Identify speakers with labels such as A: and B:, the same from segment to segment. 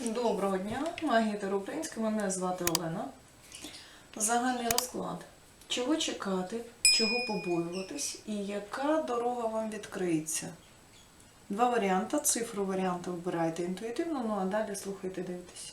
A: Доброго дня, магія Таро мене звати Олена. Загальний розклад. Чого чекати, чого побоюватись і яка дорога вам відкриється? Два варіанти. Цифру варіанти вибирайте інтуїтивно, ну а далі слухайте, дивитесь.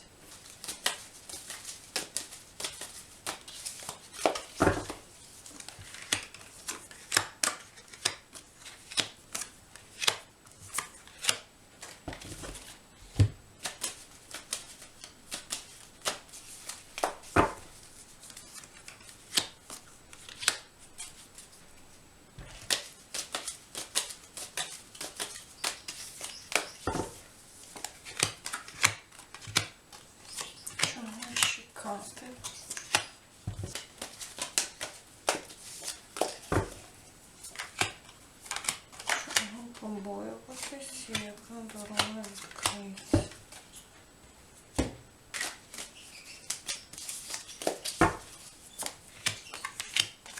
A: Чого чекати? Чого побоюватись і яка дорога відкриється?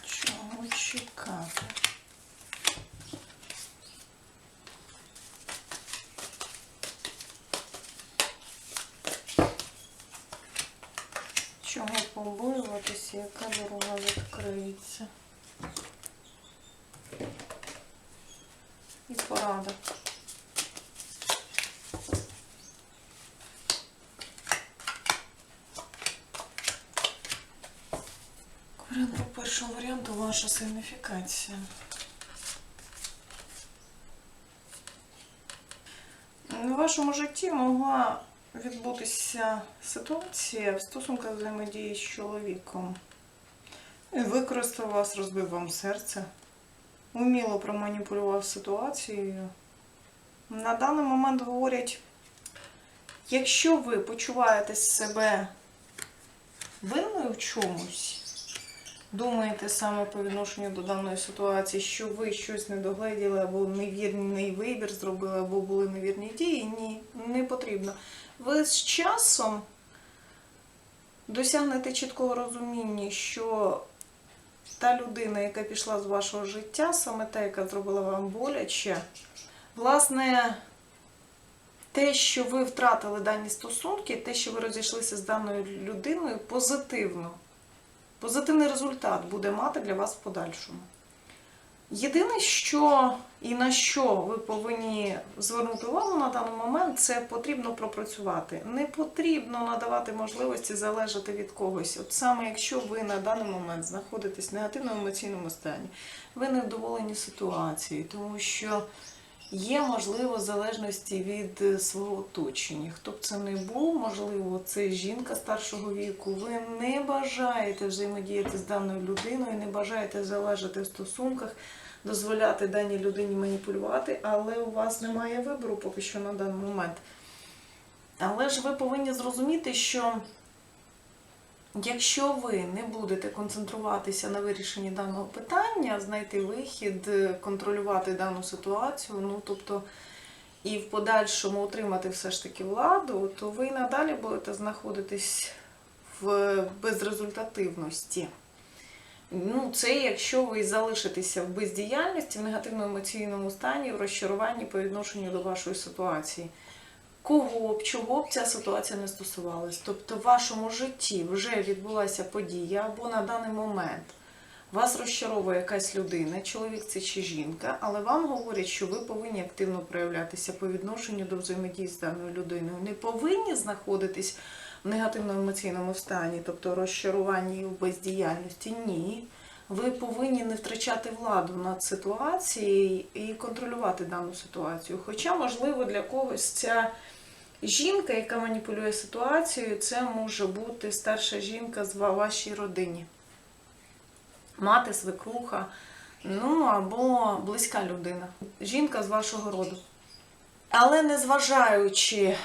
A: Чого чекати? Чого побоюватися, яка дорога відкриється? І порада. Варіант по першому варіанту ваша сигніфікація. У вашому житті могла відбутися ситуація в стосунках взаємодії з чоловіком. Використав вас, розбив вам серце, уміло проманіпулював ситуацією. На даний момент говорять, якщо ви почуваєте себе винною в чомусь, думаєте саме по відношенню до даної ситуації, що ви щось не догледіли, або невірний вибір зробили, або були невірні дії, ні, не потрібно. Ви з часом досягнете чіткого розуміння, що та людина, яка пішла з вашого життя, саме та, яка зробила вам боляче, власне, те, що ви втратили дані стосунки, те, що ви розійшлися з даною людиною, позитивно. Позитивний результат буде мати для вас в подальшому. Єдине, що і на що ви повинні звернути увагу на даний момент, це потрібно пропрацювати. Не потрібно надавати можливості залежати від когось. От саме якщо ви на даний момент знаходитесь в негативному емоційному стані, ви невдоволені ситуацією, тому що є можливо залежності від е, свого оточення. Хто б це не був, можливо, це жінка старшого віку. Ви не бажаєте взаємодіяти з даною людиною, не бажаєте залежати в стосунках, дозволяти даній людині маніпулювати, але у вас немає вибору поки що на даний момент. Але ж ви повинні зрозуміти, що якщо ви не будете концентруватися на вирішенні даного питання, знайти вихід, е, контролювати дану ситуацію, ну тобто і в подальшому отримати все ж таки владу, то ви і надалі будете знаходитись в безрезультативності. Ну, це якщо ви залишитеся в бездіяльності, в негативному емоційному стані, в розчаруванні по відношенню до вашої ситуації. Кого б, чого б ця ситуація не стосувалась. Тобто в вашому житті вже відбулася подія або на даний момент вас розчаровує якась людина, чоловік це чи жінка, але вам говорять, що ви повинні активно проявлятися по відношенню до взаємодії з даною людиною. Не повинні знаходитись в негативному емоційному стані, тобто розчаруванні в бездіяльності. Ні. Ви повинні не втрачати владу над ситуацією і контролювати дану ситуацію. Хоча, можливо, для когось ця жінка, яка маніпулює ситуацією, це може бути старша жінка з вашій родині. Мати, свекруха, ну або близька людина. Жінка з вашого роду. Але незважаючи,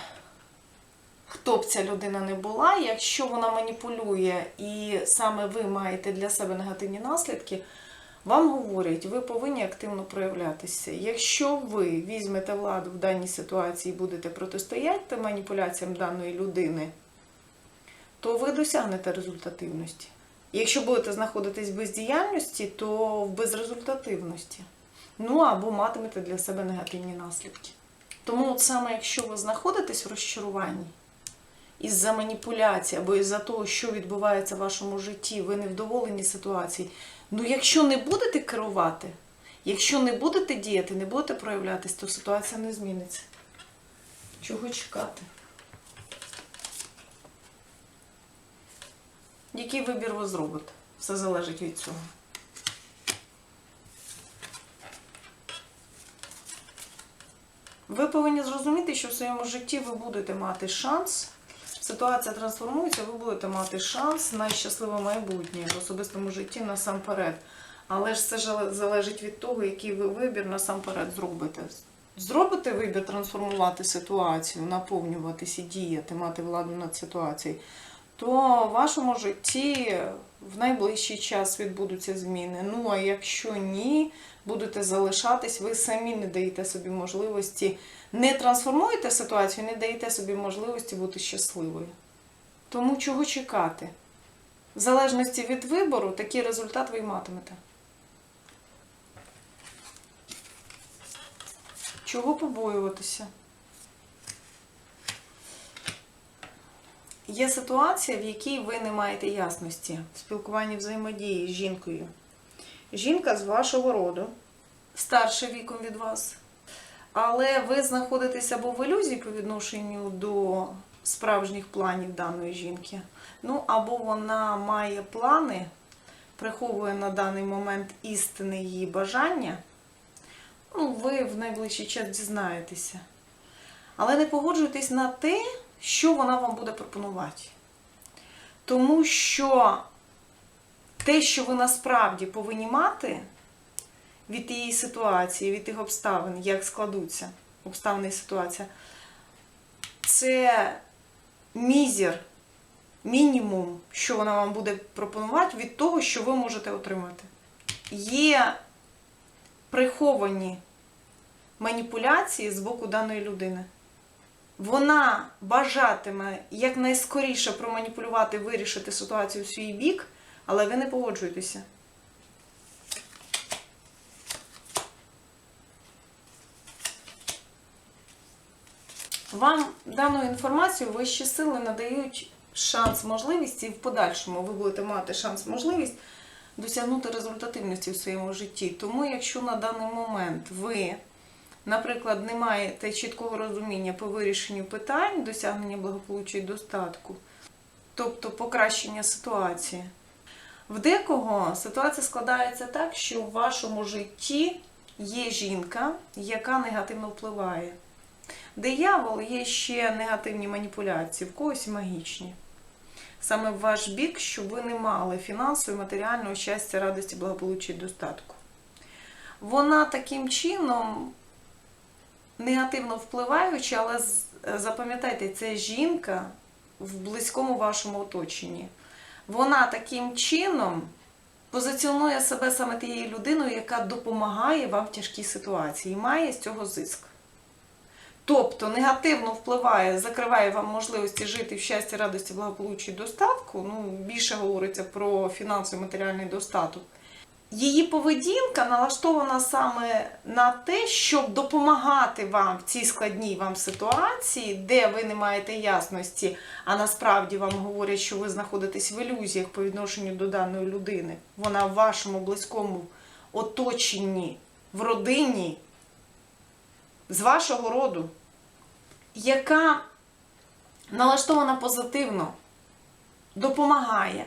A: хто б ця людина не була, якщо вона маніпулює і саме ви маєте для себе негативні наслідки, вам говорять, ви повинні активно проявлятися. Якщо ви візьмете владу в даній ситуації і будете протистояти маніпуляціям даної людини, то ви досягнете результативності. Якщо будете знаходитись в бездіяльності, то в безрезультативності. Ну або матимете для себе негативні наслідки. Тому, от саме якщо ви знаходитесь в розчаруванні, із-за маніпуляцій або із-за того, що відбувається в вашому житті, ви невдоволені ситуацією. Ну, якщо не будете керувати, якщо не будете діяти, не будете проявлятись, то ситуація не зміниться. Чого чекати? Який вибір ви зробите? Все залежить від цього. Ви повинні зрозуміти, що в своєму житті ви будете мати шанс. Ситуація трансформується, ви будете мати шанс на щасливе майбутнє в особистому житті насамперед. Але ж це ж залежить від того, який ви вибір насамперед зробите. Зробите вибір трансформувати ситуацію, наповнюватися, діяти, мати владу над ситуацією, то в вашому житті в найближчий час відбудуться зміни. Ну а якщо ні, будете залишатись, ви самі не даєте собі можливості, не трансформуєте ситуацію, не даєте собі можливості бути щасливою. Тому чого чекати? В залежності від вибору, такий результат ви й матимете. Чого побоюватися? Є ситуація, в якій ви не маєте ясності в спілкуванні взаємодії з жінкою. Жінка з вашого роду, старша віком від вас, але ви знаходитесь або в ілюзії по відношенню до справжніх планів даної жінки, ну або вона має плани, приховує на даний момент істини її бажання. Ну, ви в найближчий час дізнаєтеся. Але не погоджуйтесь на те, що вона вам буде пропонувати. Тому що те, що ви насправді повинні мати від тієї ситуації, від тих обставин, як складуться обставини і ситуація, це мізер, мінімум, що вона вам буде пропонувати від того, що ви можете отримати. Є приховані маніпуляції з боку даної людини. Вона бажатиме якнайскоріше проманіпулювати, вирішити ситуацію в свій бік, але ви не погоджуєтеся. Вам дану інформацію вищі сили надають шанс, можливість, і в подальшому ви будете мати шанс, можливість досягнути результативності в своєму житті. Тому, якщо на даний момент ви, наприклад, не маєте чіткого розуміння по вирішенню питань, досягнення благополуччя і достатку, тобто покращення ситуації, в декого ситуація складається так, що в вашому житті є жінка, яка негативно впливає. Диявол є ще негативні маніпуляції, в когось магічні. Саме в ваш бік, щоб ви не мали фінансового, матеріального щастя, радості, благополуччя і достатку. Вона таким чином негативно впливаючи, але запам'ятайте, це жінка в близькому вашому оточенні. Вона таким чином позиціонує себе саме тією людиною, яка допомагає вам в тяжкій ситуації і має з цього зиск. Тобто негативно впливає, закриває вам можливості жити в щасті, радості, благополуччі достатку. Ну, більше говориться про фінансовий матеріальний достаток. Її поведінка налаштована саме на те, щоб допомагати вам в цій складній вам ситуації, де ви не маєте ясності, а насправді вам говорять, що ви знаходитесь в ілюзіях по відношенню до даної людини. Вона в вашому близькому оточенні, в родині, з вашого роду, яка налаштована позитивно, допомагає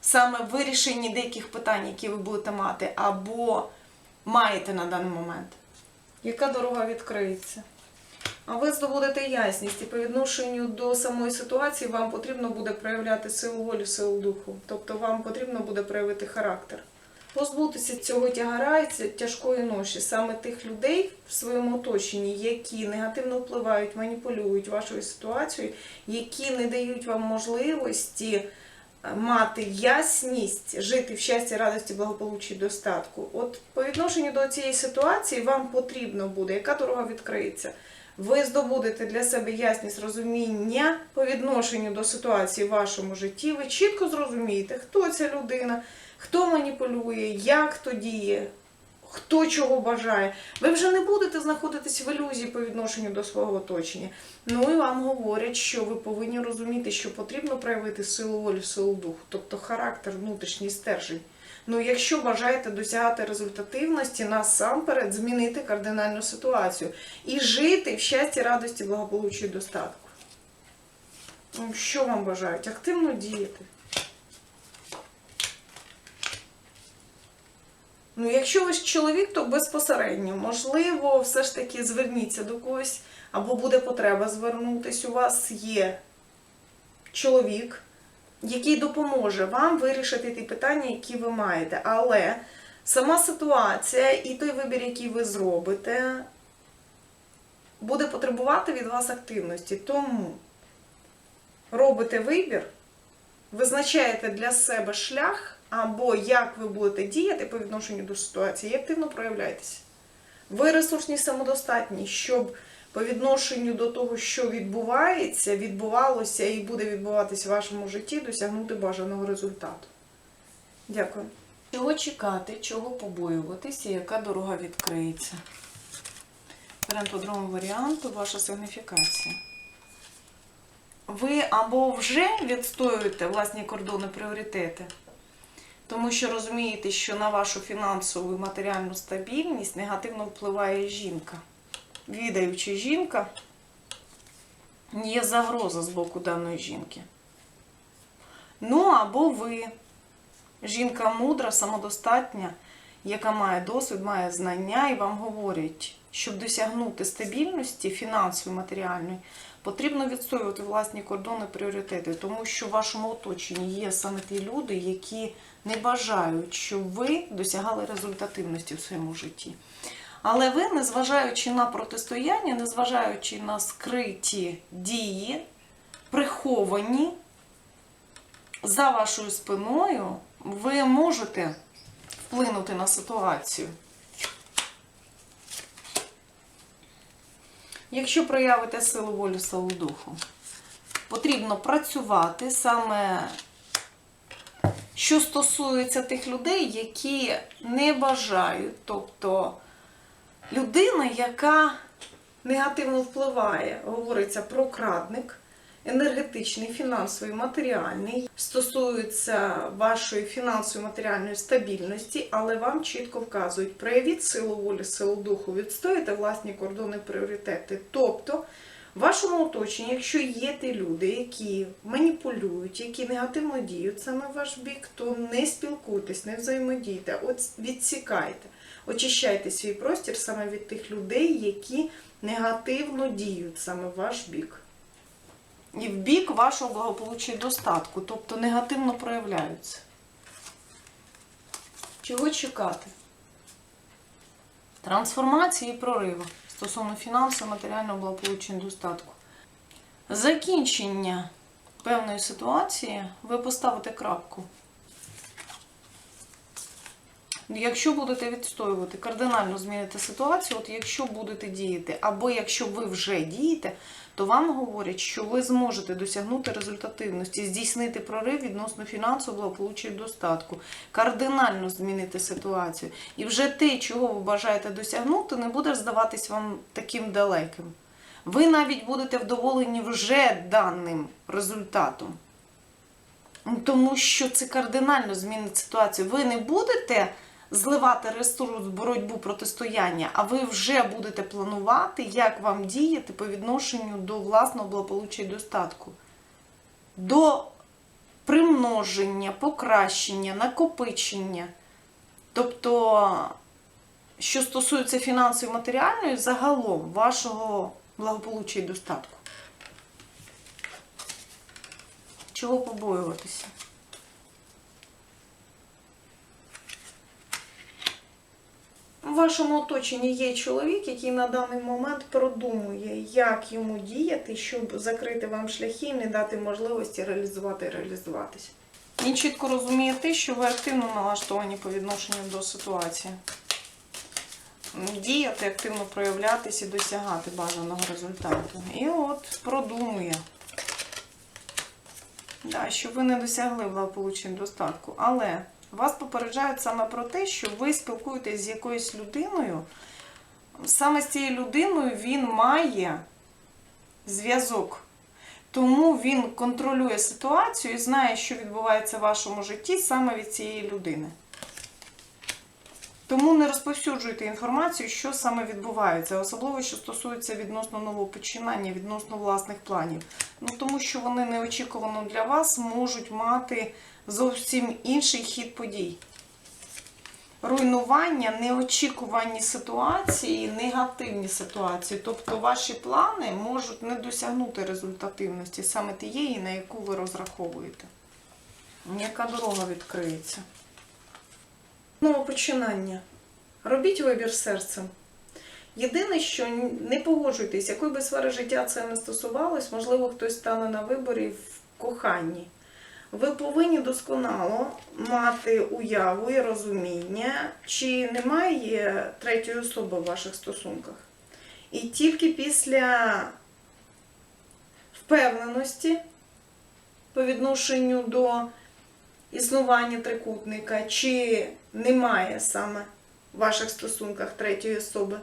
A: саме вирішенні деяких питань, які ви будете мати, або маєте на даний момент. Яка дорога відкриється? А ви здобудете ясність і по відношенню до самої ситуації вам потрібно буде проявляти силу волі, силу духу. Тобто вам потрібно буде проявити характер. Позбутися цього тягара і тяжкої ноші, саме тих людей в своєму оточенні, які негативно впливають, маніпулюють вашою ситуацією, які не дають вам можливості мати ясність, жити в щасті, радості, благополуччі, достатку. От по відношенню до цієї ситуації вам потрібно буде, яка дорога відкриється. Ви здобудете для себе ясність розуміння по відношенню до ситуації в вашому житті. Ви чітко зрозумієте, хто ця людина, хто маніпулює, як то діє, хто чого бажає. Ви вже не будете знаходитись в ілюзії по відношенню до свого оточення. Ну і вам говорять, що ви повинні розуміти, що потрібно проявити силу волі, силу духу, тобто характер, внутрішній стержень. Ну, якщо бажаєте досягати результативності, насамперед змінити кардинальну ситуацію і жити в щасті, радості, благополуччі і достатку. Ну, Що вам бажають? Активно діяти. Ну, якщо ви ж чоловік, то безпосередньо, можливо, все ж таки зверніться до когось, або буде потреба звернутись. У вас є чоловік, який допоможе вам вирішити ті питання, які ви маєте. Але сама ситуація і той вибір, який ви зробите, буде потребувати від вас активності. Тому робите вибір, визначаєте для себе шлях, або як ви будете діяти по відношенню до ситуації, і активно проявляйтеся. Ви ресурсні самодостатні, щоб по відношенню до того, що відбувається, відбувалося і буде відбуватися в вашому житті, досягнути бажаного результату. Дякую. Чого чекати, чого побоюватися, яка дорога відкриється? Беремо по другому варіанту ваша сигніфікація. Ви або вже відстоюєте власні кордони пріоритети, тому що розумієте, що на вашу фінансову і матеріальну стабільність негативно впливає жінка. Відаючи жінка, є загроза з боку даної жінки. Ну, або ви, жінка мудра, самодостатня, яка має досвід, має знання, і вам говорять, щоб досягнути стабільності фінансової, матеріальної, потрібно відстоювати власні кордони, пріоритети, тому що в вашому оточенні є саме ті люди, які не бажають, щоб ви досягали результативності в своєму житті. Але ви, незважаючи на протистояння, незважаючи на скриті дії, приховані за вашою спиною, ви можете вплинути на ситуацію. Якщо проявите силу волі, силу духу, потрібно працювати саме, що стосується тих людей, які не бажають, тобто людина, яка негативно впливає, говориться про крадник, енергетичний, фінансовий, матеріальний, стосується вашої фінансової матеріальної стабільності, але вам чітко вказують, проявіть силу волі, силу духу, відстоїте власні кордони, пріоритети. Тобто, в вашому оточенні, якщо є ті люди, які маніпулюють, які негативно діють саме в ваш бік, то не спілкуйтесь, не взаємодійте, от відсікайте, очищайте свій простір саме від тих людей, які негативно діють саме в ваш бік. І в бік вашого благополуччя і достатку, тобто негативно проявляються. Чого чекати? Трансформації і прориву стосовно фінансового, матеріального благополуччя і достатку. Закінчення певної ситуації ви поставите крапку. Якщо будете відстоювати, кардинально змінити ситуацію, от якщо будете діяти, або якщо ви вже дієте, то вам говорять, що ви зможете досягнути результативності, здійснити прорив відносно фінансового і достатку, кардинально змінити ситуацію. І вже те, чого ви бажаєте досягнути, не буде здаватись вам таким далеким. Ви навіть будете вдоволені вже даним результатом. Тому що це кардинально змінить ситуацію. Ви не будете зливати ресурс в боротьбу протистояння, а ви вже будете планувати, як вам діяти по відношенню до власного благополуччя і достатку. До примноження, покращення, накопичення. Тобто, що стосується фінансової матеріальної, загалом вашого благополуччя і достатку. Чого побоюватися? В вашому оточенні є чоловік, який на даний момент продумує, як йому діяти, щоб закрити вам шляхи і не дати можливості реалізувати і реалізуватися. Він чітко розуміє те, що ви активно налаштовані по відношенню до ситуації. Діяти, активно проявлятися і досягати бажаного результату. І от продумує. Да, щоб ви не досягли благополуччя і достатку. Але Вас попереджають саме про те, що ви спілкуєтесь з якоюсь людиною. Саме з цією людиною він має зв'язок. Тому він контролює ситуацію і знає, що відбувається в вашому житті саме від цієї людини. Тому не розповсюджуйте інформацію, що саме відбувається, особливо що стосується відносно нового починання, відносно власних планів. Ну тому що вони неочікувано для вас можуть мати зовсім інший хід подій. Руйнування, неочікувані ситуації, негативні ситуації. Тобто ваші плани можуть не досягнути результативності саме тієї, на яку ви розраховуєте. Яка дорога відкриється? Нове починання. Робіть вибір серцем. Єдине, що не погоджуйтесь, якої би сфери життя це не стосувалось, можливо, хтось стане на виборі в коханні. Ви повинні досконало мати уяву і розуміння, чи немає третьої особи в ваших стосунках. І тільки після впевненості по відношенню до існування трикутника, чи немає саме в ваших стосунках третьої особи,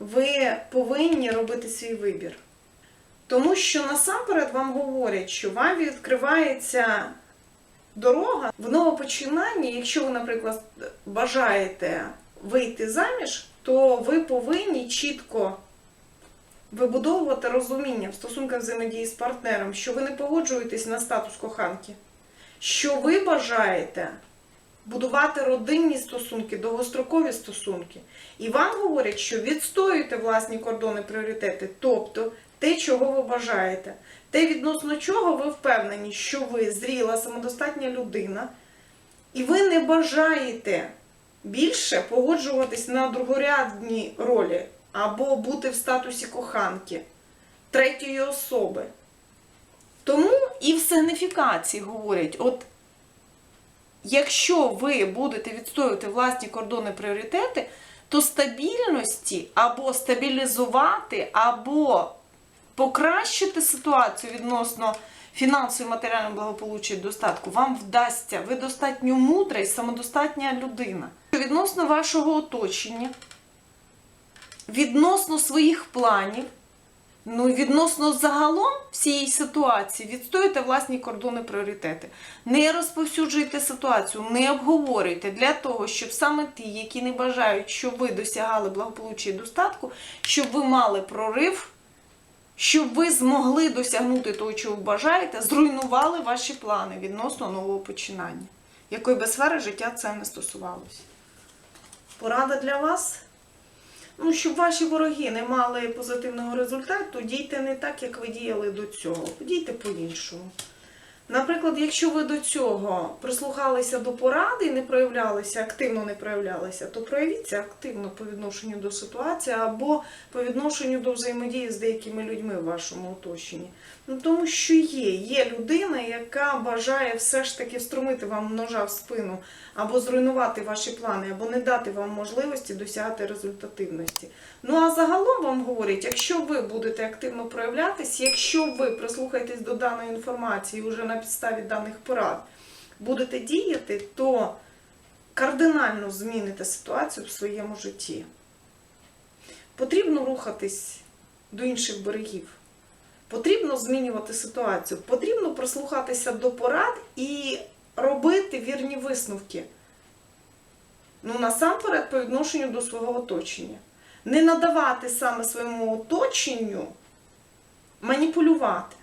A: ви повинні робити свій вибір. Тому що насамперед вам говорять, що вам відкривається дорога в новопочинанні. Якщо ви, наприклад, бажаєте вийти заміж, то ви повинні чітко вибудовувати розуміння в стосунках взаємодії з партнером, що ви не погоджуєтесь на статус коханки, що ви бажаєте будувати родинні стосунки, довгострокові стосунки. І вам говорять, що відстоюєте власні кордони, пріоритети, тобто те, чого ви бажаєте, те, відносно чого ви впевнені, що ви зріла, самодостатня людина, і ви не бажаєте більше погоджуватись на другорядні ролі або бути в статусі коханки третьої особи. Тому і в сигніфікації говорять, от якщо ви будете відстоювати власні кордони пріоритети, то стабільності або стабілізувати, або покращити ситуацію відносно фінансового і матеріального благополуччя і достатку вам вдасться. Ви достатньо мудра і самодостатня людина. Відносно вашого оточення, відносно своїх планів, ну відносно загалом всієї ситуації, відстоюйте власні кордони пріоритети. Не розповсюджуйте ситуацію, не обговорюйте для того, щоб саме ті, які не бажають, щоб ви досягали благополуччя і достатку, щоб ви мали прорив щоб ви змогли досягнути того, чого бажаєте, зруйнували ваші плани відносно нового починання, якої би сфери життя це не стосувалося. Порада для вас? Ну, щоб ваші вороги не мали позитивного результату, дійте не так, як ви діяли до цього. Дійте по-іншому. Наприклад, якщо ви до цього прислухалися до поради і не проявлялися, активно не проявлялися, то проявіться активно по відношенню до ситуації або по відношенню до взаємодії з деякими людьми в вашому оточенні. Ну тому що є, є людина, яка бажає все ж таки встромити вам ножа в спину, або зруйнувати ваші плани, або не дати вам можливості досягати результативності. Ну а загалом вам говорять, якщо ви будете активно проявлятись, якщо ви прислухаєтесь до даної інформації вже на підставі даних порад, будете діяти, то кардинально зміните ситуацію в своєму житті. Потрібно рухатись до інших берегів. Потрібно змінювати ситуацію, потрібно прислухатися до порад і робити вірні висновки. Ну, насамперед, по відношенню до свого оточення. Не надавати саме своєму оточенню маніпулювати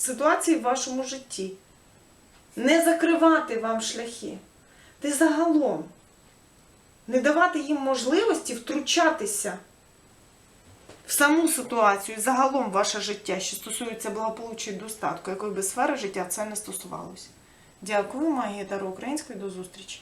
A: ситуації в вашому житті. Не закривати вам шляхи. Та загалом не давати їм можливості втручатися в саму ситуацію і загалом ваше життя, що стосується благополуччя і достатку, якої би сфери життя це не стосувалося. Дякую, магія Таро Української, до зустрічі!